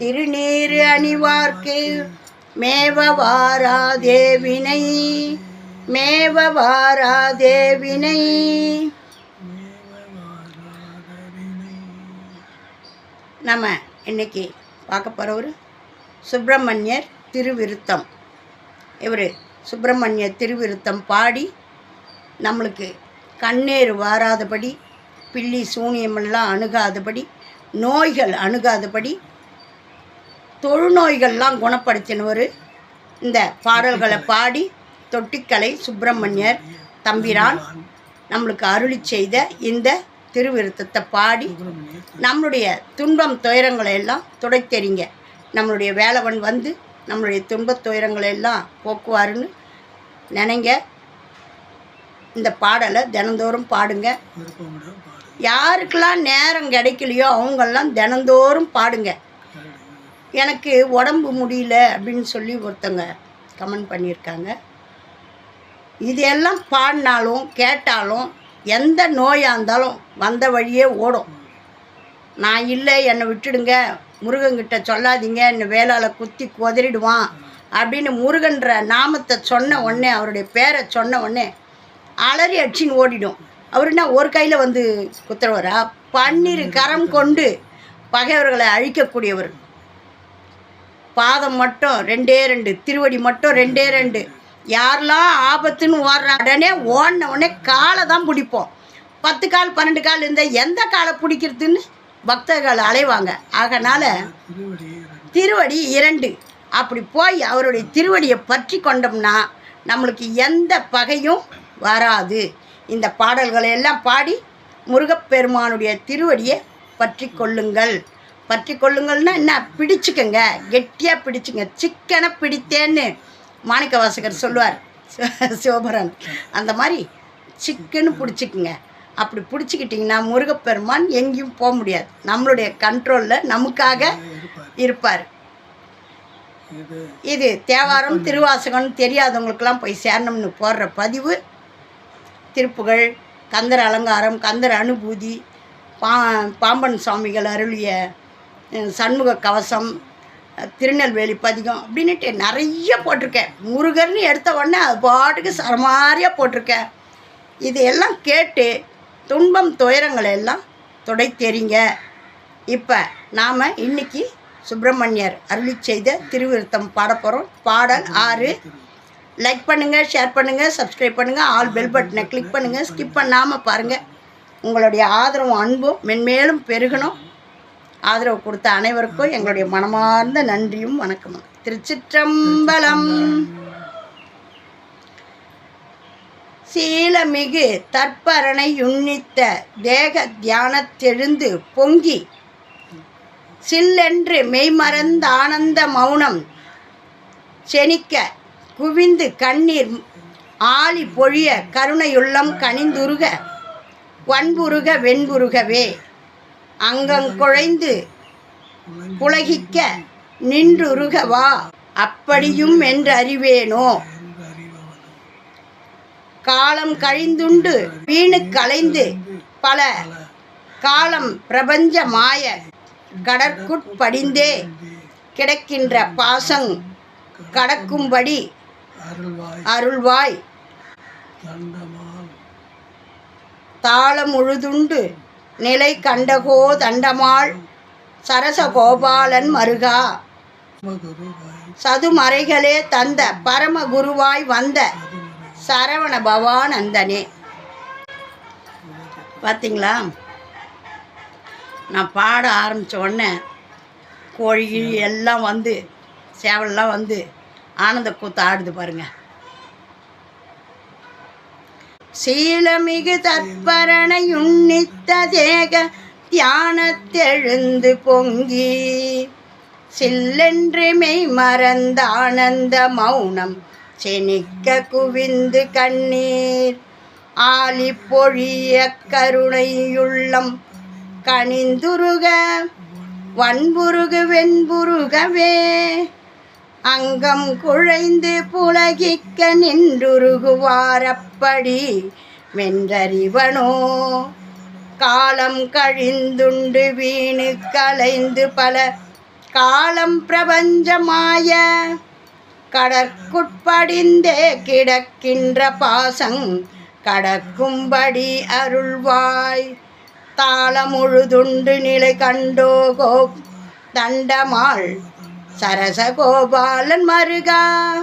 திருநீறு அணிவார்க்கு. மேவ வாராதேவினை மேவ வாராதேவினை நம்ம இன்னைக்கு பார்க்க ஒரு சுப்பிரமணியர் திருவிருத்தம். இவர் சுப்பிரமணிய திருவிருத்தம் பாடி நம்மளுக்கு கண்ணீர் வாராதபடி பில்லி சூனியமெல்லாம் அணுகாதபடி நோய்கள் அணுகாதபடி தொழுநோய்கள்லாம் குணப்படுத்தினவர் இந்த பாடல்களை பாடி தொட்டிக்கலை சுப்பிரமணியர் தம்பிரான். நம்மளுக்கு அருளி செய்த இந்த திருவிருத்தத்தை பாடி நம்மளுடைய துன்பம் துயரங்களை எல்லாம் துடைத்தெறிங்க. நம்மளுடைய வேலவன் வந்து நம்மளுடைய துன்பத் துயரங்களை எல்லாம் போக்குவாருன்னு நினைங்க. இந்த பாடலை தினந்தோறும் பாடுங்க. யாருக்கெல்லாம் நேரம் கிடைக்கலையோ அவங்கெல்லாம் தினந்தோறும் பாடுங்க. எனக்கு உடம்பு முடியல அப்படின்னு சொல்லி ஒருத்தங்க கமெண்ட் பண்ணியிருக்காங்க. இதெல்லாம் பாடினாலும் கேட்டாலும் எந்த நோயாக இருந்தாலும் வந்த வழியே ஓடும். நான் இல்லை என்னை விட்டுடுங்க முருகன்கிட்ட சொல்லாதீங்க என்னை வேளால் குத்தி குதறிடுவான் அப்படின்னு முருகன்ற நாமத்தை சொன்ன உடனே அவருடைய பேரை சொன்ன உடனே அலறி அடிச்சின்னு ஓடிடும். அவர் என்ன ஒரு கையில் வந்து குத்துறவரா? பன்னிரு கரம் கொண்டு பகைவர்களை அழிக்கக்கூடியவர். பாதம் மட்டும் ரெண்டே ரெண்டு. திருவடி மட்டும் ரெண்டே ரெண்டு. யாரெல்லாம் ஆபத்துன்னு ஓடுறாங்க உடனே ஓடின உடனே காலை தான் பிடிப்போம். பத்து கால் பன்னெண்டு கால் இருந்தால் எந்த காலை பிடிக்கிறதுன்னு பக்தர்கள் அலைவாங்க. ஆகனால திருவடி இரண்டு. அப்படி போய் அவருடைய திருவடியை பற்றி கொண்டோம்னா நம்மளுக்கு எந்த பகையும் வராது. இந்த பாடல்களை எல்லாம் பாடி முருகப்பெருமானுடைய திருவடியை பற்றி கொள்ளுங்கள். பற்றி கொள்ளுங்கள்னா என்ன பிடிச்சிக்கங்க. கெட்டியாக பிடிச்சிங்க. சிக்கனை பிடித்தேன்னு மாணிக்க வாசகர் சொல்லுவார். சிவ- சிவபுரான் அந்த மாதிரி சிக்கன்னு பிடிச்சிக்குங்க. அப்படி பிடிச்சிக்கிட்டிங்கன்னா முருகப்பெருமான் எங்கேயும் போக முடியாது. நம்மளுடைய கண்ட்ரோலில் நமக்காக இருப்பார். இது தேவாரம் திருவாசகம்னு தெரியாதவங்களுக்கெல்லாம் போய் சேரணும்னு போடுற பதிவு. திருப்புகழ் கந்தர் அலங்காரம் கந்தர் அனுபூதி பா பாம்பன் சுவாமிகள் அருளிய சண்முக கவசம் திருநெல்வேலி பதிகம் அப்படின்ட்டு நிறைய போட்டிருக்கேன். முருகர்னு எடுத்த உடனே அது பாட்டுக்கு சரமாரியாக போட்டிருக்கேன். இது எல்லாம் கேட்டு துன்பம் துயரங்களை எல்லாம் துடைத்தெறிங்க. இப்போ நாம் இன்னைக்கு சுப்பிரமணியர் அருளி செய்த திருவிருத்தம் பாட போகிறோம் பாடல் ஆறு. லைக் பண்ணுங்கள் ஷேர் பண்ணுங்கள் சப்ஸ்கிரைப் பண்ணுங்கள் ஆல் பெல் பட்டனை கிளிக் பண்ணுங்கள் ஸ்கிப் பண்ணாமல் பாருங்கள் உங்களுடைய ஆதரவும் அன்பும் மென்மேலும் பெருகணும். ஆதரவு கொடுத்த அனைவருக்கும் எங்களுடைய மனமார்ந்த நன்றியும் வணக்கமும். திருச்சிற்றம்பலம். சீலமிகு தற்பரணை உன்னித்த தேக தியானத்தெழுந்து பொங்கி. சில்லென்று மெய்மறந்த ஆனந்த மௌனம் செனிக்க குவிந்து கண்ணீர் ஆழி பொழிய கருணையுள்ளம் கனிந்துருக வன்புருக வெண்புருகவே. அங்கங்குழைந்து புலகிக்க நின்றுருகவா அப்படியும் என்றறிவேனோ காலம் கழிந்துண்டு வீணு கலைந்து பல காலம் பிரபஞ்ச மாய கடற்குட்படிந்தே கிடக்கின்ற பாசங் கடக்கும்படி அருள்வாய். தாளம் உழுதுண்டு நிலை கண்டகோ தண்டமாள் சரச கோபாலன் மருகா. சதுமறைகளே தந்த பரம குருவாய் வந்த சரவண பவானந்தனே. பார்த்தீங்களா நான் பாட ஆரம்பித்த உடனே கோழி எல்லாம் வந்து சேவல்லாம் வந்து ஆனந்த கூத்து ஆடுது பாருங்கள் சீலமிகு தற்பரணை உன்னித்த தேக தியானத்தெழுந்து பொங்கி. சில்லென்று மெய் மறந்த ஆனந்த மௌனம் செனிக்க குவிந்து கண்ணீர். ஆலி பொழிய கருணையுள்ளம் கனிந்துருக வன்புருகு வெண்புருகவே. அங்கம் குழைந்து புலகிக்க நின்றுருகுவாரப்படி வென்றறிவனோ காலம் கழிந்துண்டு வீணு கலைந்து பல காலம் பிரபஞ்சமாய கடற்குட்படிந்தே கிடக்கின்ற பாசங் கடக்கும்படி அருள்வாய். தாளமுழுதுண்டு நிலை கண்டோகோ? தண்டமாள் சரச சரசகோபாலன் மருகா.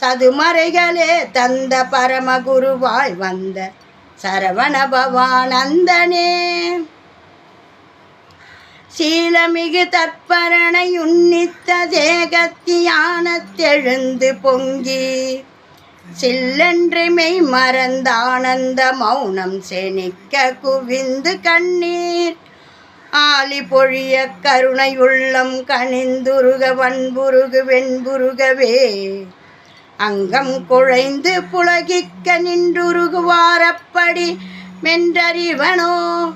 சதுமறைகளே தந்த பரமகுருவாய் வந்த சரவண பவானந்தனே. சீலமிகு தற்பரணை உன்னித்த தேகத்தியானத்தெழுந்து பொங்கி சில்லென்று மெய் மறந்த ஆனந்த மௌனம் செனிக்க குவிந்து கண்ணீர். ஆலி பொழிய கருணையுள்ளம் கனிந்துருக வன்புருகு வெண்புருகவே. அங்கம் குழைந்து புலகிக்க நின்றுருகுவாரப்படி மென்றறிவனோ?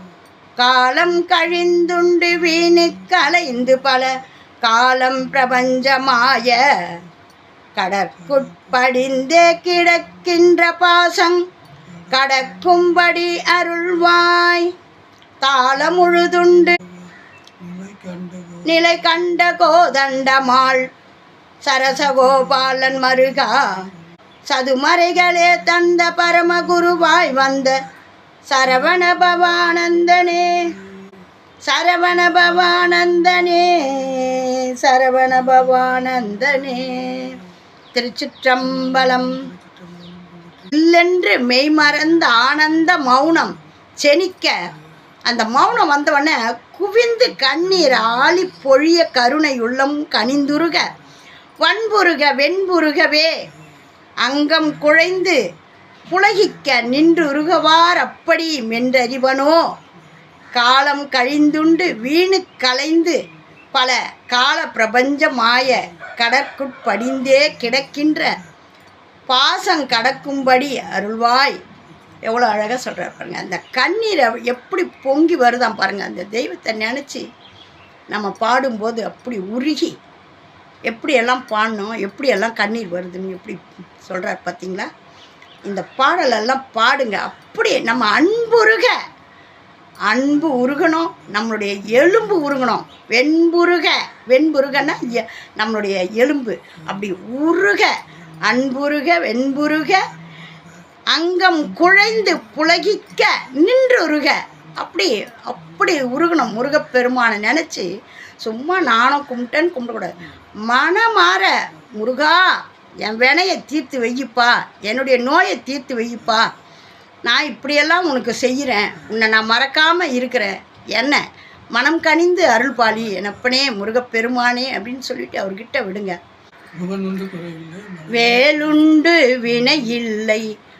காலம் கழிந்துண்டு வீணு கலைந்து பல காலம் பிரபஞ்சமாய. கடற்குட்படிந்தே கிடக்கின்ற பாசங் கடக்கும்படி அருள்வாய். தாளம் முழுதுண்டு நிலை கண்ட கோதண்டமாள் சரசகோபாலன் மருகா. சதுமறைகளே தந்த பரமகுருவாய் வந்த சரவண பவானந்தனே சரவண பவானந்தனே சரவண பவானந்தனே திருச்சிற்றம்பலம். இல்லென்று மெய்மறந்த ஆனந்த மௌனம் செனிக்க அந்த மௌனம் வந்தவொடனே குவிந்து கண்ணீர் ஆளி பொழிய கருணை உள்ளம் கனிந்துருக. வன்புருக வெண்புருகவே அங்கம் குழைந்து புலகிக்க நின்றுருகவார் அப்படி மென்றறிவனோ. காலம் கழிந்துண்டு வீணு கலைந்து பல கால பிரபஞ்சமாய கடற்குட்படிந்தே கிடக்கின்ற பாசம் கடக்கும்படி அருள்வாய். எவ்வளோ அழகாக சொல்கிறார் பாருங்கள் அந்த கண்ணீரை எப்படி பொங்கி வருதாம் பாருங்கள் அந்த தெய்வத்தை நினச்சி நம்ம பாடும்போது அப்படி உருகி எப்படியெல்லாம் பாடணும் எப்படியெல்லாம் கண்ணீர் வருதுன்னு எப்படி சொல்கிறார் பார்த்தீங்களா இந்த பாடலெல்லாம் பாடுங்க. அப்படி நம்ம அன்புருக அன்பு உருகணும். நம்மளுடைய எலும்பு உருகணும். வெண்புருக. வெண்புருகன்னா நம்மளுடைய எலும்பு. அப்படி உருக. அன்புருக வெண்புருக அங்கம் குழைந்து புலகிக்க நின்று உருக அப்படி அப்படி உருகணும். முருகப்பெருமானை நினச்சி சும்மா நானும் கும்பிட்டேன்னு கும்பிடக்கூடாது. மனமாற முருகா என் வினையை தீர்த்து வையுப்பா. என்னுடைய நோயை தீர்த்து வையுப்பா. நான் இப்படியெல்லாம் உனக்கு செய்கிறேன். உன்னை நான் மறக்காமல் இருக்கிறேன். என்ன? மனம் கனிந்து அருள்பாலி. எனப்பனே முருகப்பெருமானே அப்படின்னு சொல்லிட்டு அவர்கிட்ட விடுங்க. வேலுண்டு வினையில்லை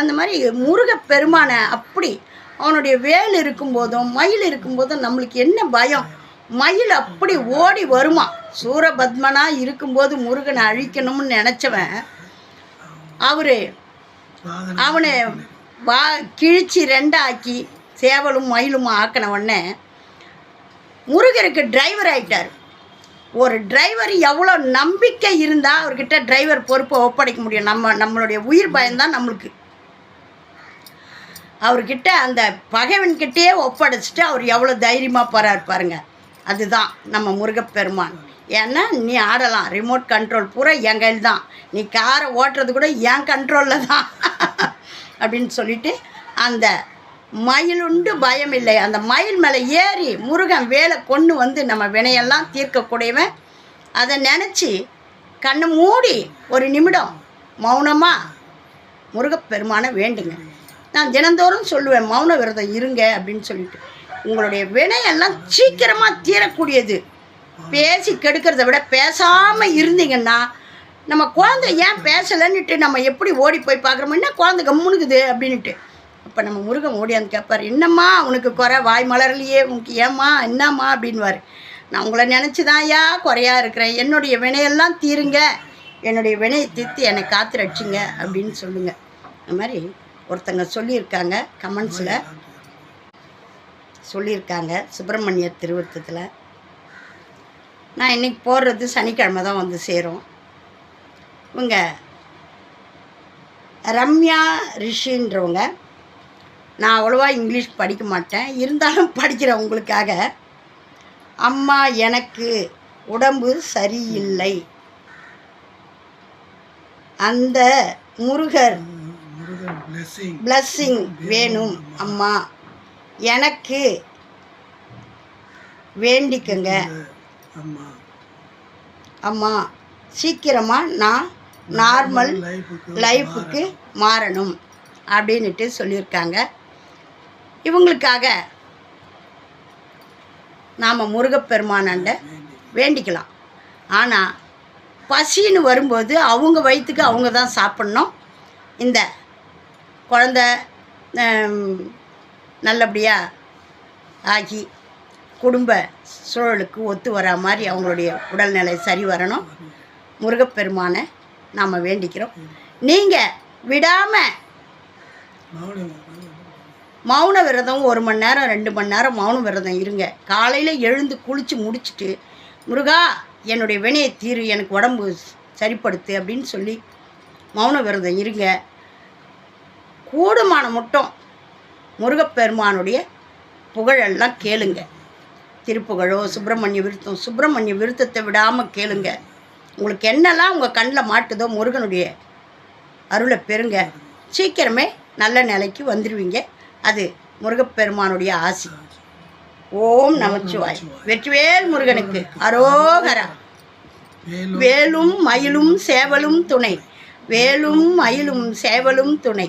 அந்த மாதிரி முருகப்பெருமானை அப்படி அவனுடைய வேல் இருக்கும்போதும் மயில் இருக்கும்போதும் நம்மளுக்கு என்ன பயம்? மயில் அப்படி ஓடி வருமா? சூரபத்மனா இருக்கும்போது முருகனை அழிக்கணும்னு நினச்சவன் அவர் அவனை வா கிழிச்சு ரெண்டாக்கி சேவலும் மயிலும் ஆக்கின உடனே முருகருக்கு டிரைவர் ஆயிட்டார். ஒரு டிரைவர் எவ்வளோ நம்பிக்கை இருந்தால் அவர்கிட்ட டிரைவர் பொறுப்பை ஒப்படைக்க முடியும். நம்ம நம்மளுடைய உயிர் பயம்தான் நம்மளுக்கு. அவர்கிட்ட அந்த பகைவன்கிட்டயே ஒப்படைச்சிட்டு அவர் எவ்வளோ தைரியமாக போகிறார் பாருங்க. அதுதான் நம்ம முருகப்பெருமான். ஏன்னா நீ ஆடலாம். ரிமோட் கண்ட்ரோல் பூரா என் கையில் தான் நீ காரை ஓட்டுறது கூட என் கண்ட்ரோலில் தான். அப்படின்னு சொல்லிட்டு அந்த மயிலுண்டு பயம் இல்லை. அந்த மயில் மேலே ஏறி முருகன் வேலை கொண்டு வந்து நம்ம வினையெல்லாம் தீர்க்கக்கூடியவன். அதை நினச்சி கண்ணை மூடி ஒரு நிமிடம் மௌனமாக முருகப்பெருமானை வேண்டுங்க. நான் தினந்தோறும் சொல்லுவேன் மௌன விரதம் இருங்க அப்படின்னு சொல்லிட்டு. உங்களுடைய வினையெல்லாம் சீக்கிரமாக தீரக்கூடியது. பேசி கெடுக்கிறத விட பேசாமல் இருந்தீங்கன்னா நம்ம குழந்தை ஏன் பேசலைன்னுட்டு நம்ம எப்படி ஓடி போய் பார்க்குறோமோ என்ன குழந்தை கம்முனுக்குது அப்படின்ட்டு அப்போ நம்ம முருகன் ஓடியாந்து கேட்பார் என்னம்மா உனக்கு குறை? வாய் மலரலையே உனக்கு ஏம்மா என்னம்மா? அப்படின்வார் நான் உங்களை நினச்சி தான் ஐயா குறையா இருக்கிறேன். என்னுடைய வினையெல்லாம் தீருங்க. என்னுடைய வினையை தீர்த்து என்னை காத்து ரட்சிங்க அப்படின்னு சொல்லுங்கள் அந்த மாதிரி ஒருத்தங்க சொல்லியிருக்காங்க கமெண்ட்ஸில். சொல்லியிருக்காங்க சுப்பிரமணிய திருவத்தத்தில் நான் இன்னைக்கு போடுறது சனிக்கிழமை தான் வந்து சேரும். இவங்க ரம்யா ரிஷின்றவங்க. நான் அவ்வளோவா இங்கிலீஷ் படிக்க மாட்டேன். இருந்தாலும் படிக்கிறேன் உங்களுக்காக அம்மா எனக்கு உடம்பு சரியில்லை. அந்த முருகர் blessing. வேணும் அம்மா. எனக்கு வேண்டிக்கங்க. அம்மா. சீக்கிரமாக நான் நார்மல் லைஃபுக்கு மாறணும் அப்படின்னுட்டு சொல்லியிருக்காங்க. இவங்களுக்காக நாம் முருகப்பெருமானாண்ட வேண்டிக்கலாம். ஆனால் பசின்னு வரும்போது அவங்க வயிற்றுக்கு அவங்க தான் சாப்பிட்ணும். இந்த குழந்த நல்லபடியாக ஆகி குடும்ப சூழலுக்கு ஒத்து வரா மாதிரி அவங்களுடைய உடல்நிலை சரி வரணும். முருகப்பெருமானை நாம் வேண்டிக்கிறோம். நீங்கள் விடாமல் மௌன விரதம் ஒரு மணி நேரம் ரெண்டு மணி நேரம் மௌன விரதம் இருங்க. காலையில் எழுந்து குளித்து முடிச்சுட்டு முருகா என்னுடைய வினையை தீரு எனக்கு உடம்பு சரிப்படுத்து அப்படின்னு சொல்லி மௌன விரதம் இருங்க. கூடுமான மட்டும் முருகப்பெருமானுடைய புகழெல்லாம் கேளுங்க. திருப்புகழோ சுப்பிரமணிய விருத்தம் சுப்பிரமணிய விருத்தத்தை விடாமல் கேளுங்க. உங்களுக்கு என்னெல்லாம் உங்கள் கண்ணில் மாட்டுதோ முருகனுடைய அருளை பெறுங்க. சீக்கிரமே நல்ல நிலைக்கு வந்துடுவீங்க அது முருகப்பெருமானுடைய ஆசி. ஓம் நமச்சிவாய். வெற்றிவேல் முருகனுக்கு அரோகரா. வேலும் மயிலும் சேவலும் துணை. வேலும் மயிலும் சேவலும் துணை.